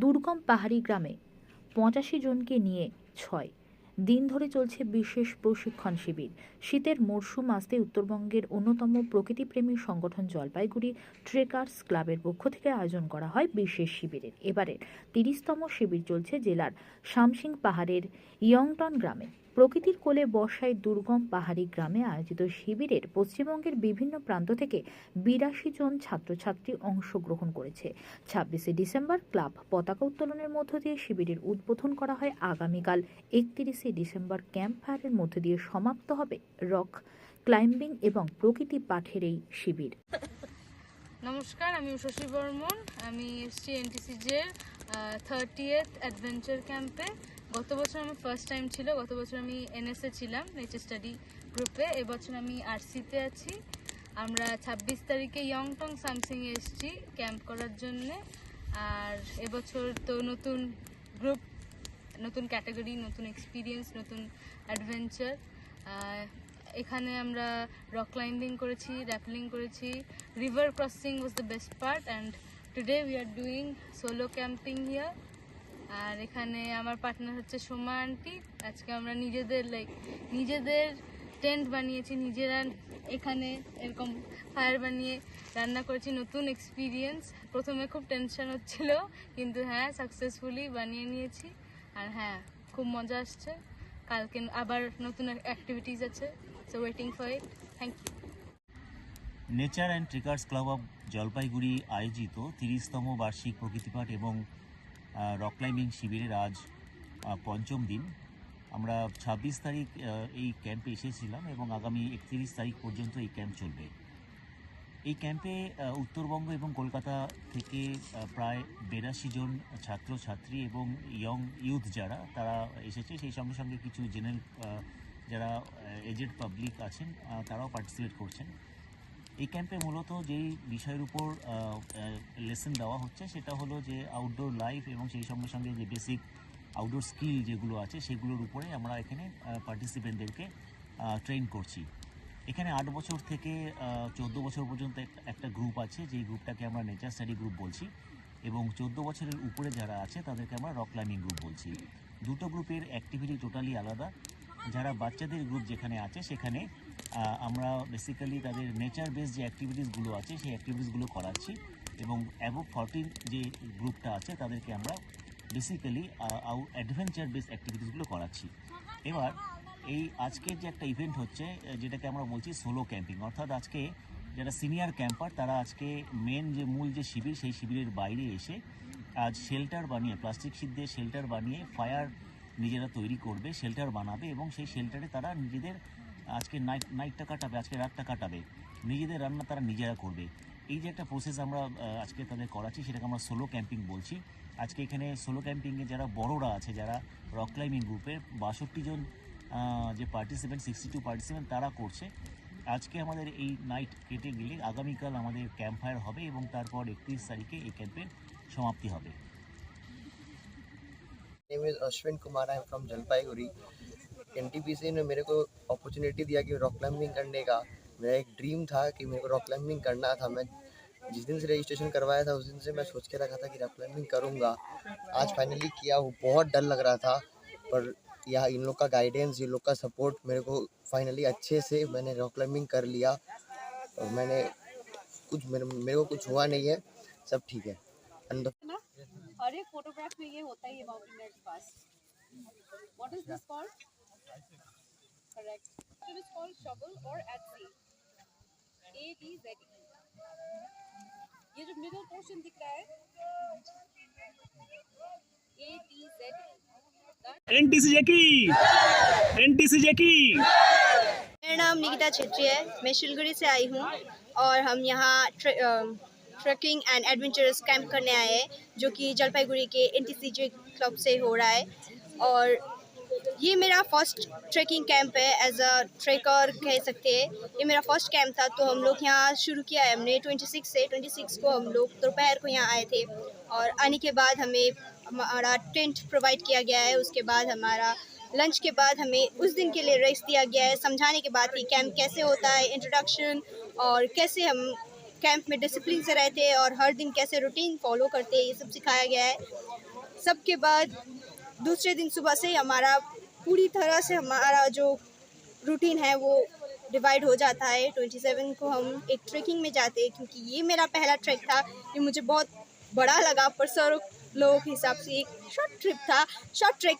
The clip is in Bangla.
দুর্গম পাহাড়ি গ্রামে পঁচাশি জনকে নিয়ে ছয়। দিন ধরে চলছে বিশেষ প্রশিক্ষণ শিবির। শীতের মরশুম আসতে উত্তরবঙ্গের অন্যতম প্রকৃতিপ্রেমী সংগঠন জলপাইগুড়ি ট্রেকার্স ক্লাবের পক্ষ থেকে আয়োজন করা হয় বিশেষ শিবিরের। এবারের তিরিশতম শিবির চলছে জেলার শামসিং পাহাড়ের ইয়ংটন গ্রামে। প্রকৃতির কোলে বর্ষায় দুর্গম পাহাড়ি গ্রামে আয়োজিত শিবিরের পশ্চিমবঙ্গের বিভিন্ন প্রান্ত থেকে বিরাশি জন ছাত্রছাত্রী অংশগ্রহণ করেছে। ছাব্বিশে ডিসেম্বর ক্লাব পতাকা উত্তোলনের মধ্য দিয়ে শিবিরের উদ্বোধন করা হয় আগামীকাল। একত্রিশে ডিসেম্বর ক্যাম্প ফায়ারের মধ্য দিয়ে সমাপ্ত হবে রক ক্লাইম্বিং এবং প্রকৃতি পাঠের এই শিবির। নমস্কার, আমি উষসী বর্মন আমি এসছি এনটিসিজের থার্টিয়েথ অ্যাডভেঞ্চার ক্যাম্পে গত বছর আমার ফার্স্ট টাইম ছিল, গত বছর আমি এনএসএ ছিলাম নেচার স্টাডি গ্রুপে এবছর আমি আরসিতে আছি। আমরা ছাব্বিশ তারিখে ইয়ংটং সামসিংয়ে এসেছি ক্যাম্প করার জন্যে। আর এবছর তো নতুন গ্রুপ নতুন ক্যাটাগরি নতুন এক্সপিরিয়েন্স নতুন অ্যাডভেঞ্চার এখানে আমরা রক ক্লাইম্বিং করেছি র্যাপলিং করেছি। River crossing was the best part and today we are doing solo camping here আর এখানে আমার পার্টনার হচ্ছে সোমা আন্টি আজকে আমরা নিজেদের লাইক নিজেদের টেন্ট বানিয়েছি, নিজেরা এখানে এরকম ফায়ার বানিয়ে রান্না করেছি, নতুন এক্সপিরিয়েন্স প্রথমে খুব টেনশন হচ্ছিল, কিন্তু হ্যাঁ সাকসেসফুলি বানিয়ে নিয়েছি। আর হ্যাঁ খুব মজা আসছে। কালকে আবার নতুন অ্যাক্টিভিটিস আছে so waiting for it thank you nature and trekkers club of Jalpaiguri আয়োজিত তিরিশতম বার্ষিক প্রকৃতিপাঠ এবং রক ক্লাইম্বিং শিবিরের আজ পঞ্চম দিন। আমরা ছাব্বিশ তারিখ এই ক্যাম্পে এসেছিলাম এবং আগামী একত্রিশ তারিখ পর্যন্ত এই ক্যাম্প চলবে। এই ক্যাম্পে উত্তরবঙ্গ এবং কলকাতা থেকে প্রায় বিরাশি জন ছাত্রছাত্রী এবং ইয়ং ইউথ যারা, তারা এসেছে। সেই সঙ্গে সঙ্গে কিছু জেনারেল যারা এজেড পাবলিক আছেন তারাও পার্টিসিপেট করছেন। এই ক্যাম্পে মূলত যেই বিষয়ের উপর লেসন দেওয়া হচ্ছে সেটা হলো যে আউটডোর লাইফ এবং সেই সঙ্গে সঙ্গে যে বেসিক আউটডোর স্কিল যেগুলো আছে সেগুলোর উপরে আমরা এখানে পার্টিসিপেন্টদেরকে ট্রেন করছি। এখানে আট বছর থেকে চোদ্দ বছর পর্যন্ত একটা গ্রুপ আছে, যেই গ্রুপটাকে আমরা নেচার স্টাডি গ্রুপ বলছি এবং চোদ্দ বছরের উপরে যারা আছে তাদেরকে আমরা রক ক্লাইম্বিং গ্রুপ বলছি। দুটো গ্রুপের অ্যাক্টিভিটি টোটালি আলাদা। যারা বাচ্চাদের গ্রুপ যেখানে আছে, সেখানে আমরা বেসিক্যালি তাদের নেচার বেস যে অ্যাক্টিভিটিসগুলো আছে, সেই অ্যাক্টিভিটিসগুলো করাচ্ছি এবং অ্যাবভ ফর্টিন যে গ্রুপটা আছে, তাদেরকে আমরা বেসিক্যালি অ্যাডভেঞ্চার বেস অ্যাক্টিভিটিসগুলো করাচ্ছি। এবার, এই আজকের যে একটা ইভেন্ট হচ্ছে যেটাকে আমরা বলছি সোলো ক্যাম্পিং অর্থাৎ আজকে যারা সিনিয়র ক্যাম্পার তারা আজকে মেন যে মূল যে শিবির, সেই শিবিরের বাইরে এসে আজ শেল্টার বানিয়ে প্লাস্টিক শীট দিয়ে শেল্টার বানিয়ে ফায়ার নিজেরা তৈরি করবে শেল্টার বানাবে এবং সেই শেল্টারে তারা নিজেদের আজকে নাইট নাইটটা কাটাবে, আজকে রাতটা কাটাবে। নিজেদের রান্না তারা নিজেরা করবে। এই যে একটা প্রসেস আমরা আজকে তাদের করাচ্ছি, সেটাকে আমরা সোলো ক্যাম্পিং বলছি। আজকে এখানে সোলো ক্যাম্পিংয়ে যারা বড়রা আছে, যারা রক ক্লাইম্বিং গ্রুপের বাষট্টি জন যে পার্টিসিপেন্ট সিক্সটি টু পার্টিসিপেন্ট তারা করছে। আজকে আমাদের এই নাইট কেটে গেলে আগামীকাল আমাদের ক্যাম্প ফায়ার হবে এবং তারপর একত্রিশ তারিখে এই ক্যাম্পের সমাপ্তি হবে। Name is Ashwin Kumar I am from Jalpaiguri. N ने मेरे को अपॉर्चुनिटी दिया कि रॉक क्लाइंबिंग करने का। मेरा एक ड्रीम था कि मेरे को रॉक क्लाइंबिंग करना था। मैं जिस दिन से रजिस्ट्रेशन करवाया था, उस दिन से मैं सोच के रखा था कि रॉक क्लाइंबिंग करूँगा। आज फाइनली किया वो बहुत डर लग रहा था, पर यह इन लोग का गाइडेंस इन लोग का सपोर्ट मेरे को फाइनली अच्छे से मैंने रॉक क्लाइंबिंग कर लिया। और मैंने कुछ मेरे मेरे को कुछ हुआ नहीं है। सब ठीक है। हर एक फोटोग्राफ में ये होता ही है boundary net pass what is this called correct it is called शगल और एट ए डी जेड ये जो मिडिल पोर्शन दिख रहा है A D Z NTC NTC मेरा नाम निकिता छेत्री है। मैं शिलगुड़ी से आई हूँ और हम यहाँ ट्रे, ट्रैकिंग एंड एडवेंचरस कैंप करने आए हैं, जो कि जलपाईगुड़ी के एन क्लब से हो रहा है। और ये मेरा फ़र्स्ट ट्रैकिंग कैंप है एज अ ट्रेकर कह सकते हैं। ये मेरा फ़र्स्ट कैंप था तो हम लोग यहाँ शुरू किया है हमने। 26 से 26 को हम लोग दोपहर को यहाँ आए थे। और आने के बाद हमें हमारा टेंट प्रोवाइड किया गया है। उसके बाद हमारा लंच के बाद हमें उस दिन के लिए रेस्ट दिया गया है। समझाने के बाद कि कैंप कैसे होता है इंट्रोडक्शन और कैसे हम कैंप में डिसिप्लिन से रहते हैं और हर दिन कैसे रूटीन फॉलो करते हैं, ये सब सिखाया गया है। सबके बाद दूसरे दिन सुबह से हमारा पूरी तरह से हमारा जो रूटीन है वो डिवाइड हो जाता है। ट्वेंटी सेवन को हम एक ट्रैकिंग में जाते हैं क्योंकि ये मेरा पहला ट्रैक था। ये मुझे बहुत बड़ा लगा, पर सर लोगों के हिसाब से एक शॉर्ट ट्रिप था। Short trek